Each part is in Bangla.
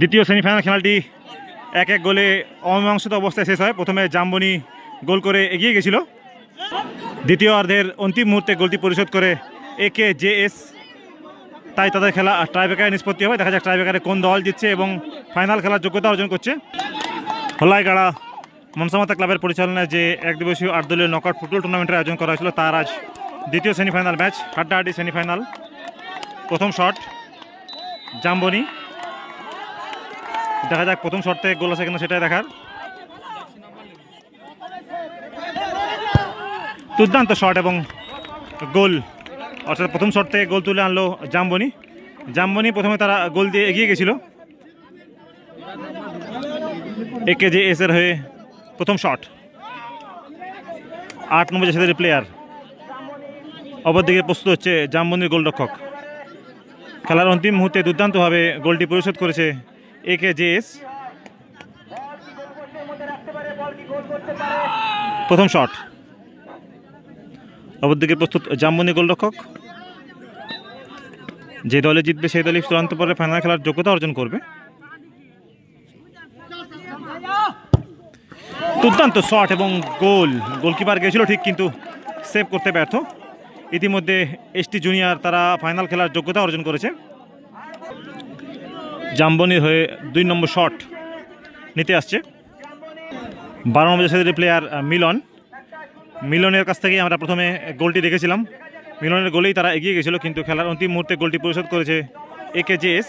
দ্বিতীয় সেমিফাইনাল খেলাটি এক এক গোলে অমীমাংসিত অবস্থায় শেষ হয়। প্রথমে জাম্বনি গোল করে এগিয়ে গেছিল। দ্বিতীয় অর্ধের অন্তিম মুহূর্তে গোলটি পরিশোধ করে এ কে জে এস তাই তাদের খেলা ট্রাইবেকারে নিষ্পত্তি হবে। দেখা যাক ট্রাইবেকারে কোন দল জিতছে এবং ফাইনাল খেলার যোগ্যতা অর্জন করছে। হলাইগাড়া মনসামাতা ক্লাবের পরিচালনায় যে একদিবসীয় আটদলীয় নকআউট ফুটবল টুর্নামেন্টের আয়োজন করা হয়েছিল, তার আজ দ্বিতীয় সেমিফাইনাল ম্যাচ, হাড্ডাহাড্ডি সেমিফাইনাল। প্রথম শট জাম্বনি। দেখা যাক প্রথম শর্তে গোল আছে কিনা সেটাই দেখার। দুর্দান্ত শট এবং গোল। অর্থাৎ প্রথম শট থেকে গোল তুলে আনলো জাম্বনি। জাম্বনি প্রথমে তারা গোল দিয়ে এগিয়ে গেছিল। একে যে এস এর হয়ে প্রথম শট। আট নম্বর জাসেদের প্লেয়ার অপরদিকে প্রস্তুত হচ্ছে জামবন্দির গোলরক্ষক। খেলার অন্তিম মুহূর্তে দুর্দান্তভাবে গোলটি পরিশোধ করেছে এ কে প্রথম শট। অপরদিকে প্রস্তুত জামবন্দি গোলরক্ষক। যে দলে জিতবে সেই দলই চূড়ান্ত পরে ফাইনাল খেলার যোগ্যতা অর্জন করবে। দুর্দান্ত শট এবং গোল। গোলকিপার গেছিল ঠিক কিন্তু সেভ করতে ব্যর্থ। ইতিমধ্যে এসটি জুনিয়র তারা ফাইনাল খেলার যোগ্যতা অর্জন করেছে। জাম্বনির হয়ে দুই নম্বর শট নিতে আসছে। বারো নম্বর সাথে প্লেয়ার মিলন। মিলনের কাছ থেকেই আমরা প্রথমে গোলটি দেখেছিলাম। মিলনের গোলেই তারা এগিয়ে গেছিল, কিন্তু খেলার অন্তিম মুহূর্তে গোলটি পরিশোধ করেছে A K J S.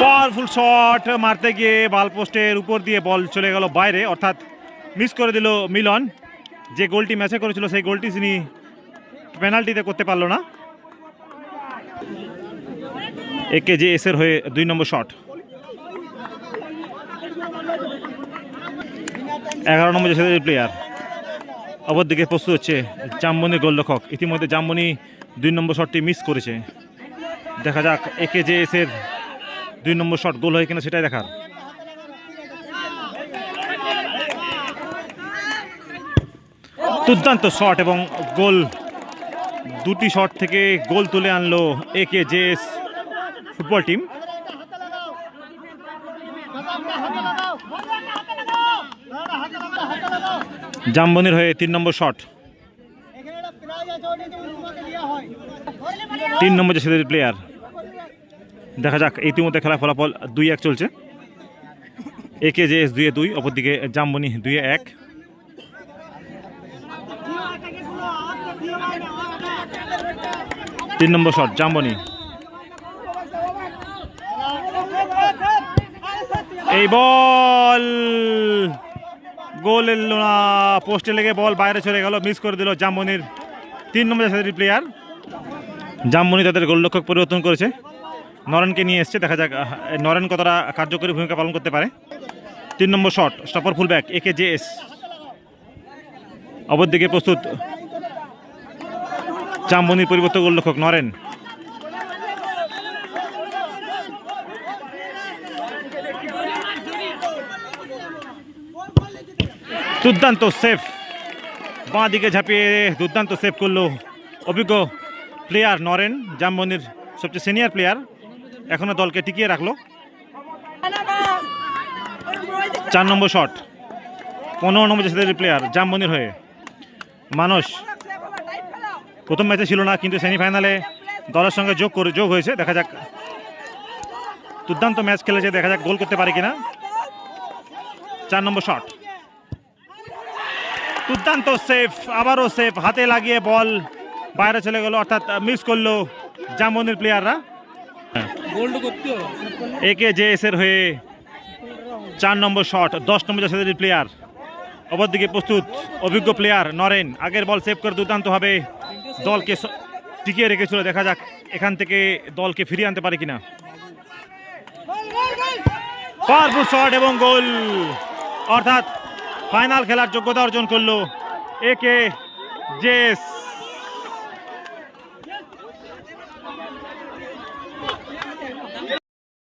Powerful shot মারতে গিয়ে বাল পোস্টের উপর দিয়ে বল চলে গেল বাইরে, অর্থাৎ মিস করে দিল মিলন। যে গোলটি ম্যাচে করেছিল, সেই গোলটি তিনি পেনাল্টিতে করতে পারল না। একে যে এসের হয়ে দুই নম্বর শট এগারো নম্বর যে প্লেয়ার অপরদিকে প্রস্তুত হচ্ছে জাম্বনি গোলরক্ষক। ইতিমধ্যে জামবনি দুই নম্বর শটটি মিস করেছে। দেখা যাক একে যে এসের দুই নম্বর শট গোল হয় কিনা সেটাই দেখার। দুর্দান্ত শট এবং গোল। দুটি শট থেকে গোল তুলে আনলো A K J S football team. জামবনির হয়ে তিন নম্বর শট। তিন নম্বর যে সেদের প্লেয়ার দেখা যাক, ইতিমধ্যে খেলা ফলাফল দুই এক চলছে। একে জে এস দুয়ে দুই, অপরদিকে জাম্বনি দুয়ে এক। তিন নম্বর শট, জাম্বনি। এই বল! গোল এলো না, পোস্টে লেগে বল বাইরে চলে গেল, মিস করে দিল জাম্বনির তিন নম্বর প্লেয়ার জাম্বনি তাদের গোলরক্ষক পরিবর্তন করেছে। নরেনকে নিয়ে এসছে, দেখা যাক নরেন কতটা কার্যকরী ভূমিকা পালন করতে পারে। তিন নম্বর shot, stopper full back A K J S. অপরদিকে প্রস্তুত জাম্বনির পরিবর্তন গোলরক্ষক নরেন। দুর্দান্ত সেফ বাঁ দিকে ঝাঁপিয়ে দুর্দান্ত সেভ করল অভিজ্ঞ প্লেয়ার নরেন, জামবনির সবচেয়ে সিনিয়র প্লেয়ার। এখনও দলকে টিকিয়ে রাখল। চার নম্বর শট। পনেরো নম্বর প্লেয়ার, জামবনির হয়ে। মানস প্রথম ম্যাচে ছিল না কিন্তু সেমিফাইনালে দলের সঙ্গে যোগ করে যোগ হয়েছে। দেখা যাক দুর্দান্ত ম্যাচ খেলেছে দেখা যাক গোল করতে পারে কিনা। চার নম্বর শট। দুর্দান্ত সেফ আবারও সেফ হাতে লাগিয়ে বল। বাইরে চলে গেল অর্থাৎ মিস করল জামনির প্লেয়াররা একে জে এস এর হয়ে চার নম্বর শট দশ নম্বর জাসেদের প্লেয়ার অপরদিকে প্রস্তুত অভিজ্ঞ প্লেয়ার নরেন। আগের বল সেভ করে দুর্দান্তভাবে দলকে টিকিয়ে রেখেছিল। দেখা যাক এখান থেকে দলকে ফিরিয়ে আনতে পারে কিনা। পাওয়ারফুল শট এবং গোল। অর্থাৎ ফাইনাল খেলার যোগ্যতা অর্জন করল কে জেস।